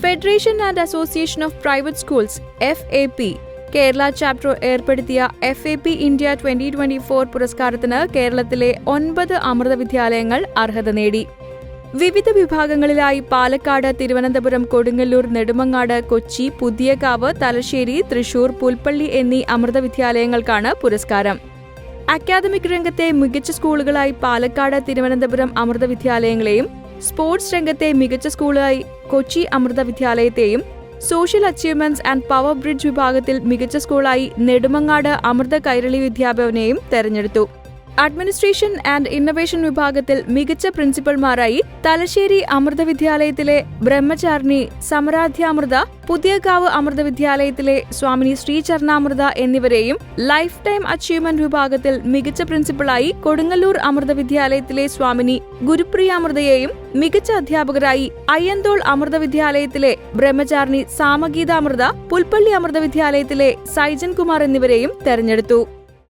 Federation and association of private schools F A P Kerala chapter ഏർപ്പെടുത്തിയ F A P India twenty twenty four പുരസ്കാരത്തിന് കേരളത്തിലെ ഒൻപത് അമൃത വിദ്യാലയങ്ങൾ അർഹത നേടി. വിവിധ വിഭാഗങ്ങളിലായി പാലക്കാട് തിരുവനന്തപുരം കൊടുങ്ങല്ലൂർ നെടുമങ്ങാട് കൊച്ചി പുതിയകാവ് തലശ്ശേരി തൃശൂർ പുൽപ്പള്ളി എന്നീ അമൃത വിദ്യാലയങ്ങൾക്കാണ് പുരസ്കാരം. അക്കാദമിക് രംഗത്തെ മികച്ച സ്കൂളുകളായി പാലക്കാട് തിരുവനന്തപുരം അമൃത വിദ്യാലയങ്ങളെയും സ്പോർട്സ് രംഗത്തെ മികച്ച സ്കൂളായി Kochi Amrita വിദ്യാലയത്തെയും social achievements and power bridge വിഭാഗത്തിൽ മികച്ച സ്കൂളായി നെടുമങ്ങാട് അമൃത കൈരളി വിദ്യാഭവനെയും തെരഞ്ഞെടുത്തു. അഡ്മിനിസ്ട്രേഷൻ ആൻഡ് ഇന്നൊവേഷൻ വിഭാഗത്തിൽ മികച്ച പ്രിൻസിപ്പൽമാരായി തലശ്ശേരി അമൃത വിദ്യാലയത്തിലെ ബ്രഹ്മചാരിണി സമരാധ്യാമൃത പുതിയകാവ് അമൃത വിദ്യാലയത്തിലെ സ്വാമിനി ശ്രീചരണാമൃത എന്നിവരെയും ലൈഫ് ടൈം അച്ചീവ്മെന്റ് വിഭാഗത്തിൽ മികച്ച പ്രിൻസിപ്പളായി കൊടുങ്ങല്ലൂർ അമൃത വിദ്യാലയത്തിലെ സ്വാമിനി ഗുരുപ്രിയാമൃതയെയും മികച്ച അധ്യാപകരായി അയ്യന്തോൾ അമൃത വിദ്യാലയത്തിലെ ബ്രഹ്മചാരിണി സാമഗീതാമൃത പുൽപ്പള്ളി അമൃത വിദ്യാലയത്തിലെ സൈജൻ കുമാർ എന്നിവരെയും തെരഞ്ഞെടുത്തു.